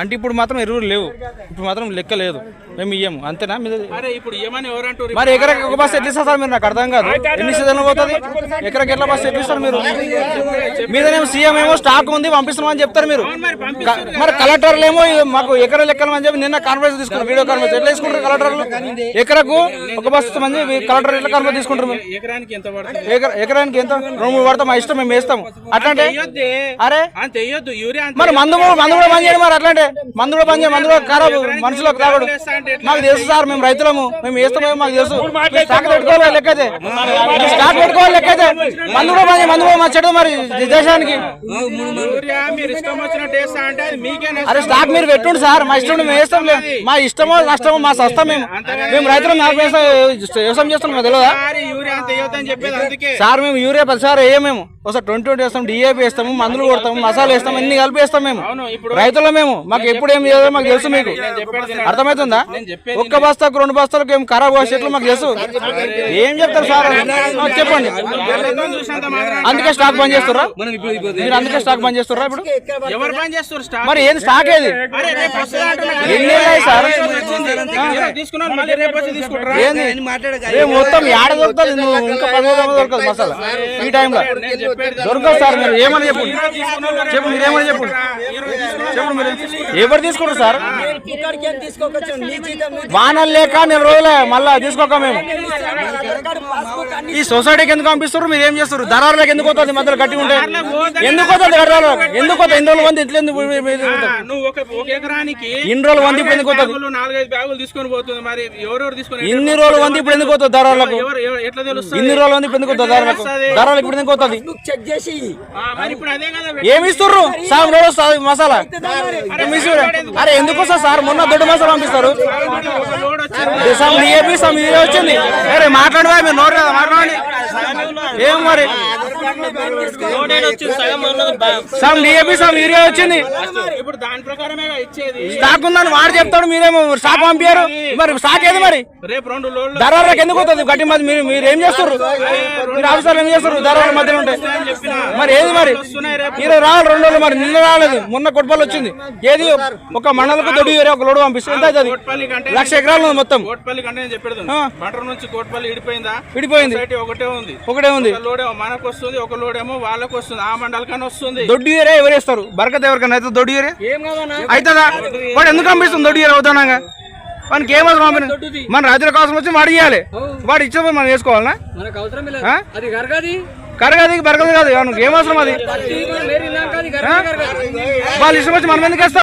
అంటే ఇప్పుడు మాత్రం ఎరువులు లేవు. ఇప్పుడు మాత్రం లెక్క లేదు. మేము ఇయ్యము అంతేనా? మీద అరే ఇప్పుడు ఏమని ఎవరంటారు మరి ఎకరాకి ఒక బస్సు ఎట్లా ఇస్తారు సార్ మీరు? నాకు అర్థం కాదు. ఎన్ని సీజన్లు పోతుంది? ఎకరాకి ఎట్లా బస్సు ఎట్లా ఇస్తారు మీరు? మీదనేమో సీఎం ఏమో స్టాక్ ఉంది పంపిస్తున్నామని చెప్తారు మీరు. మరి కలెక్టర్లు ఏమో మాకు ఎకరా లెక్కలు అని చెప్పి నిన్న కాన్ఫరెన్స్ తీసుకున్నారు. వీడియో కాన్ఫరెన్స్ ఎట్లా తీసుకుంటారు కలెక్టర్లు? ఎకరకు ఒక బస్సు మంది కలెక్టర్ ఎట్లా కాన్ఫరెన్స్ తీసుకుంటారు మీరు? ఎకరానికి ఎంత పడుతుంది? ఎకర ఎకరానికి ఎంత? రెండు మూడు పడతాం మా ఇష్టం మేము వేస్తాం అట్లాంటే అరే? మరి మందు మందు కూడా చేయండి మరి అట్లాంటే మందు కూడా చేయండి మందు కూడా ఖరాబ్ మనుషులకు తాగడు మాకు తెలుసు సార్ మేము రైతులము మేము వేస్తామో మాకు తెలుసు. స్టాక్ పెట్టుకోవాలి లెక్కైతే. స్టాక్ పెట్టుకోవాలి లెక్కైతే. మందు కూడా చేయండి మందు కూడా మా చెడు మరి దేశానికి. అరే స్టాక్ మీరు పెట్టుండి సార్ మా ఇష్టం మేము వేస్తాం. మా ఇష్టమో నష్టమో మా సస్తా మేము. మేము రైతులు నాకు వ్యవసాయం చేస్తాం మాకు తెలియదా సారీ యూరియా సార్ మేము యూరియా ప్రతిసారి వేయమేము ఒకసారి ట్వంటీ ట్వంటీ వేస్తాం డిఏపి వేస్తాము మందులు కొడతాము మసాలా వేస్తాం అన్ని కలిపి వేస్తాం మేము. అవును ఇప్పుడు రైతుల మేము. మాకు ఎప్పుడు ఏం చేయదో మాకు తెలుసు మీకు. అర్థమవుతుందా? ఒక్క బస్తాకు రెండు బస్తాలకు ఏం ఖరాబ్ వచ్చేట్లు మాకు తెలుసు. ఏం చెప్తారు సార్? చెప్పండి. అందుకే స్టాక్ బంద్ చేస్తారా మీరు అందుకే స్టాక్ బంద్ చేస్తారా ఇప్పుడు? మరి ఏది స్టాక్ ఏది. ఎన్ని సార్? ఈరోజు తీసుకున్నాను మళ్ళీ రేపు వచ్చి తీసుకుంటారా? ఏంది? రేపు మొత్తం ఏడ దొరుకుతుంది? ఇంకా పది రోజులు దొరకదు మసాలా. ఈ టైంలో. దొరకదు సార్ మీరు ఏమని చెప్పు? చెప్పు మీరు ఏమని చెప్పు? చెప్పు మీరు ఎవరు తీసుకుంటారు సార్? వానలు లేక నెల రోజులే మళ్ళా తీసుకోక మేము. ఈ సొసైటీకి ఎందుకు పంపిస్తారు మీరు ఏం చేస్తారు దళారులకు ఎందుకు పోతుంది మధ్యలో గట్టి ఉంటే? ఎందుకు పోతుంది దళారులకు? ఎందుకు పోతుంది ఎన్ని రోజులు మంది ఇట్లా ఎందుకు ఇన్ని రోజులు వంది ఇప్పుడు ఎందుకు బ్యాగులు నాలుగైదు బ్యాగులు తీసుకొని పోతుంది మరి. ఎవరెవరు తీసుకొని ఇన్ని రోజులు వంది ఇప్పుడు ఎందుకు పోతుంది దళారులకు? ఇన్ని రోజులు వంది ఇప్పుడు ఎందుకు పోతుంది దళారులకు? దళారులకు ఇప్పుడు ఎందుకు బుక్ చెక్ చేసి ఆ, మరి ఇప్పుడు అదే కదా ఏమి ఇస్తుర్రు సార్ వస్తుంది మసాలా? అరే ఎందుకు వస్తుంది సార్ మొన్న దొడ్డు మసాలా పంపిస్తారు లోడ్ ఏపీ సమ్ ఇది వచ్చింది అరే మాట్లాడవా మీరు నోరు కదా మాట్లాడండి ఏం మరి? సమ్ డిఏపి సమ్ యూరియా వచ్చింది. ఇప్పుడు దాని ప్రకారమే ఇచ్చేది స్టాక్ ఉందని వాడు చెప్తాడు మీరేమో స్టాక్ పంపించారు మరి స్టాక్ ఏది మరి? రేపు రెండు లోడ్లు ఎందుకు వస్తుంది గట్టి మధ్య మీరు మీరు ఏం చేస్తారు మీరు ఆఫీసర్లు ఏం చేస్తారు ధరల మధ్యలో ఉంటాయి మరి ఏది మరి? ఈరోజు రావాలి రెండు రోజులు మరి. నిన్న రాలేదు. మొన్న కొట్టుపల్లి వచ్చింది. ఏది? ఒక మండలకు యూరియా ఒక లోడు పంపిస్తే ఎంత అవుతుంది? కోట్పల్లి కంటే లక్ష ఎకరాలు మొత్తం. కోట్పల్లి కంటే నేను చెప్పేది. నుంచి కోట్పల్లి ఇడిపోయిందా? ఒకటే ఉంది. ఒకటే ఉంది. లోడేమో మనకు వస్తుంది ఒక లోడేమో వాళ్ళకు వస్తుంది ఆ మండలకన్నా వస్తుంది. దొడ్డి యూరియా ఎవరు వేస్తారు? బరకత ఎవరికైనా అయితే దొడ్డి యూరియా? అవుతుందా? వాడు ఎందుకు పంపిస్తుంది దొడ్డి యూరియా అవుతానాగా? వానికి ఏం అవసరం పంపిన మన రైతుల కోసం వచ్చి వాడు ఇవ్వాలి వాడు ఇచ్చే మనం వేసుకోవాలనా? మనకు కరగది. బరగదు కాదు. వానికి ఏం అవసరం అది? వాళ్ళు ఇష్టం వచ్చి మనం ఎందుకు